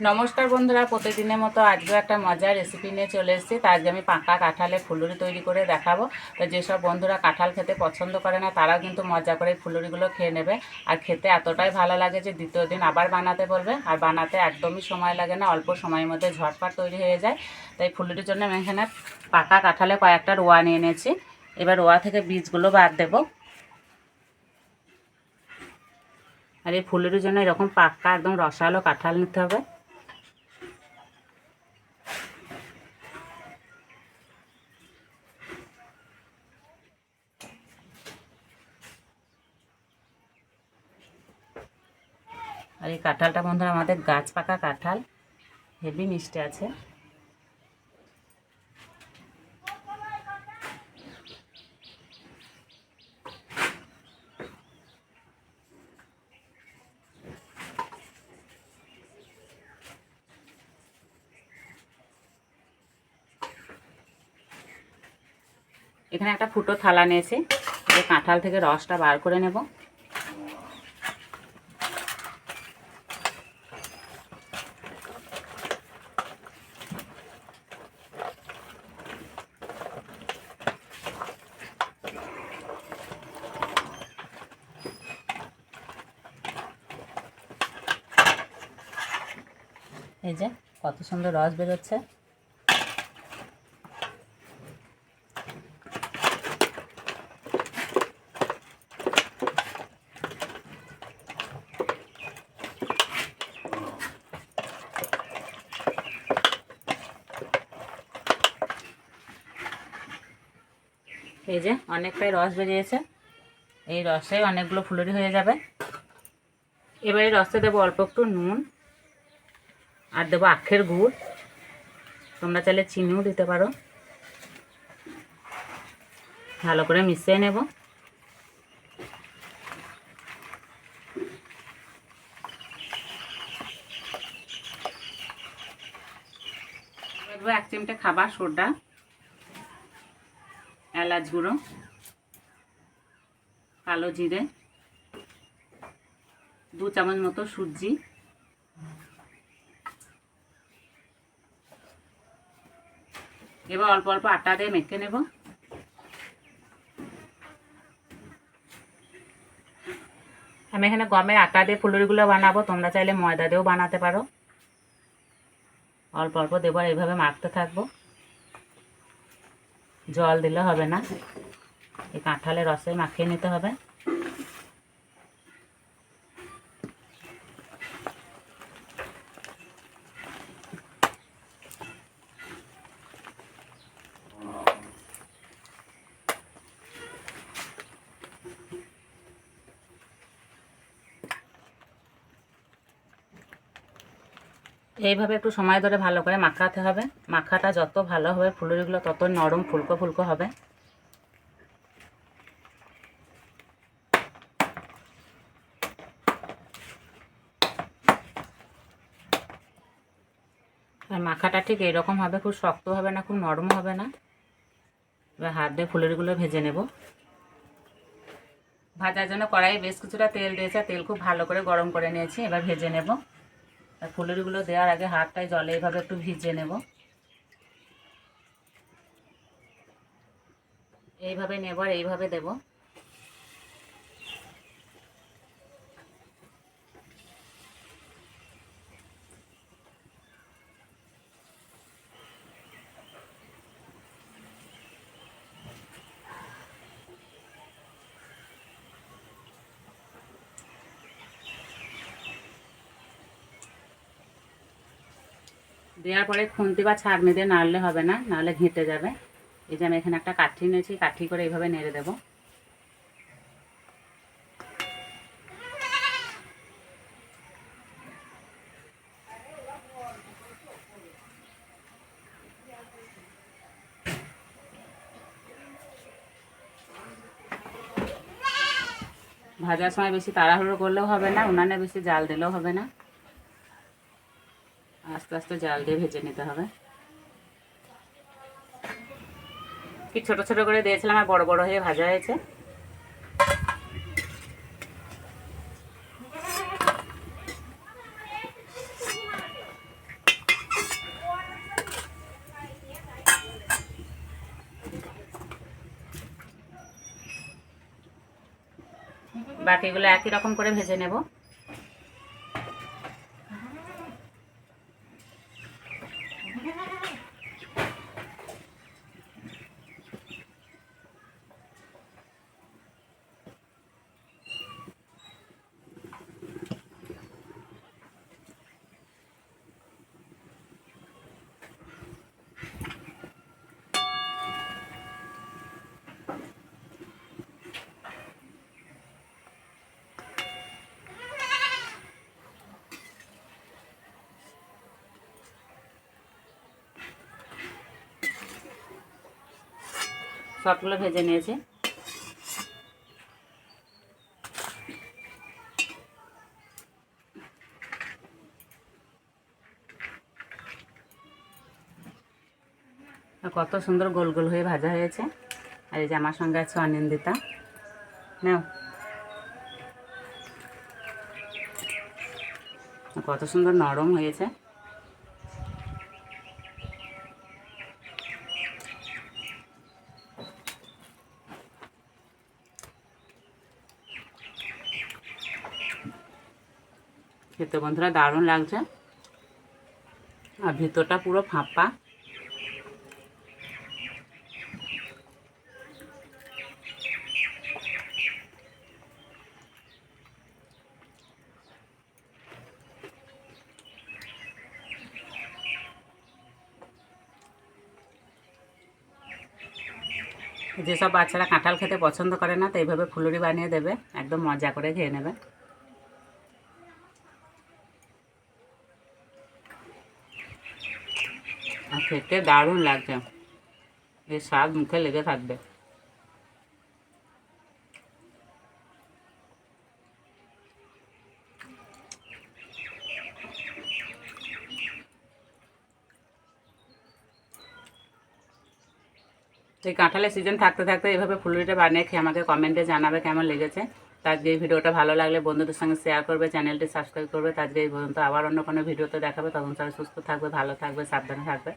নমস্কার বন্ধুরা, প্রতিদিনের মতো আজকেও একটা মজার রেসিপি নিয়ে চলে এসেছি। তা আজকে আমি পাকা কাঁঠালে ফুলুরি তৈরি করে দেখাবো। তো যেসব বন্ধুরা কাঁঠাল খেতে পছন্দ করে না, তারাও কিন্তু মজা করে ফুলুরিগুলো খেয়ে নেবে। আর খেতে এতটাই ভালো লাগে যে দ্বিতীয় দিন আবার বানাতে বলবে। আর বানাতে একদমই সময় লাগে না, অল্প সময়ের মধ্যে ঝটপট তৈরি হয়ে যায়। তাই ফুলুরির জন্য আমি এখানে পাকা কাঁঠালে কয়েকটা রোয়া নিয়ে নিয়েছি। এবার রোয়া থেকে বীজগুলো বাদ দেবো। আর এই ফুলের জন্য এরকম পাক্কা একদম রসালো কাঁঠাল নিতে হবে। আর এই কাঁঠালটা বন্ধুরা আমাদের গাছ পাকা কাঁঠাল। হেভি মিষ্টি আছে। এখানে একটা ফুটো থালা নিয়েছি। যে কাঁঠাল থেকে রসটা বার করে নেব। এই যে, কত সুন্দর রস বেরোচ্ছে। এই যে, অনেকটাই রস বেরিয়েছে। এই রসে অনেকগুলো ফুলুরি হয়ে যাবে। এবারে রসে দেবো অল্প একটু নুন। আর দেবো আখের গুড়। তোমরা চাইলে চিনিও দিতে পারো। ভালো করে মিশিয়ে নেব। এক চিমটে খাবার সোডা, এলাচ গুঁড়ো, কালো জিরে, দু চামচ মতো সুজি। এবার অল্প অল্প আটা দিয়ে মেখে নেব। আমি এখানে গমের আটা দিয়ে ফুলুরিগুলো বানাবো, তোমরা চাইলে ময়দা দিয়েও বানাতে পারো। অল্প অল্প দেবো এইভাবে মাখতে থাকব। জল দিলে হবে না। এই কাঁঠালের রসে মাখিয়ে নিতে হবে। এইভাবে একটু সময় ধরে ভালো করে মাখাতে হবে। মাখাটা যত ভালো হবে, ফুলুরিগুলো তত নরম, ফুলকো ফুলকো হবে। আর মাখাটা ঠিক এরকম হবে, খুব শক্ত হবে না, খুব নরম হবে না। এবার হাত দিয়ে ফুলুরিগুলো ভেজে নেব। ভাজার জন্য কড়াই বেশ কিছুটা তেল দিয়েছে তেল খুব ভালো করে গরম করে নিয়েছি, এবার ভেজে নেব। আর ফুলুরিগুলো দেওয়ার আগে হাতটায় জলে এইভাবে একটু ভিজিয়ে নেব। এইভাবে নেব আর এইভাবে দেব। দেওয়ার পরে খুন্তি বা ছাঁকনি দিয়ে নাড়লে হবে না, নাহলে ঘেঁটে যাবে। এই যে আমি এখানে একটা কাঠি নিয়েছি, কাঠি করে এইভাবে নেড়ে দেবো। ভাজার সময় বেশি তাড়াহুড়ো করলেও হবে না, উনানে বেশি জাল দিলেও হবে না। আস্তে আস্তে জাল দিয়ে ভেজে নিতে হবে। কি ছোট ছোট করে দিয়েছিলাম আর বড় বড় হয়ে ভাজা হয়েছে। বাকিগুলো একই রকম করে ভেজে নেব। সবগুলো ভেজে নিয়েছি। কত সুন্দর গোল গোল হয়ে ভাজা হয়েছে। আর এই যে আমার সঙ্গে আছে অনিন্দিতা। নাও। কত সুন্দর নরম হয়েছে। খেতে বন্ধুরা দারুণ লাগছে। আর ভেতরটা পুরো ফাঁপা। যেসব বাচ্চারা কাঁঠাল খেতে পছন্দ করে না, তো এইভাবে ফুলুরি বানিয়ে দেবে। একদম মজা করে খেয়ে নেবে আর খেতে দারুণ লাগছে। এর স্বাদ মুখে লেগে থাকবে। এই কাঁঠালের সিজন থাকতে থাকতে এইভাবে ফুলুরিটা বানিয়ে খেয়ে আমাকে কমেন্টে জানাবে কেমন লেগেছে। তো আজকে এই ভিডিওটা ভালো লাগলে বন্ধুদের সঙ্গে শেয়ার করবে, চ্যানেলটি সাবস্ক্রাইব করবে। আজকে এই পর্যন্ত আবার অন্য কোনো ভিডিওতে দেখাবে। তখন সবাই সুস্থ থাকবে, ভালো থাকবে, সাবধানে থাকবে।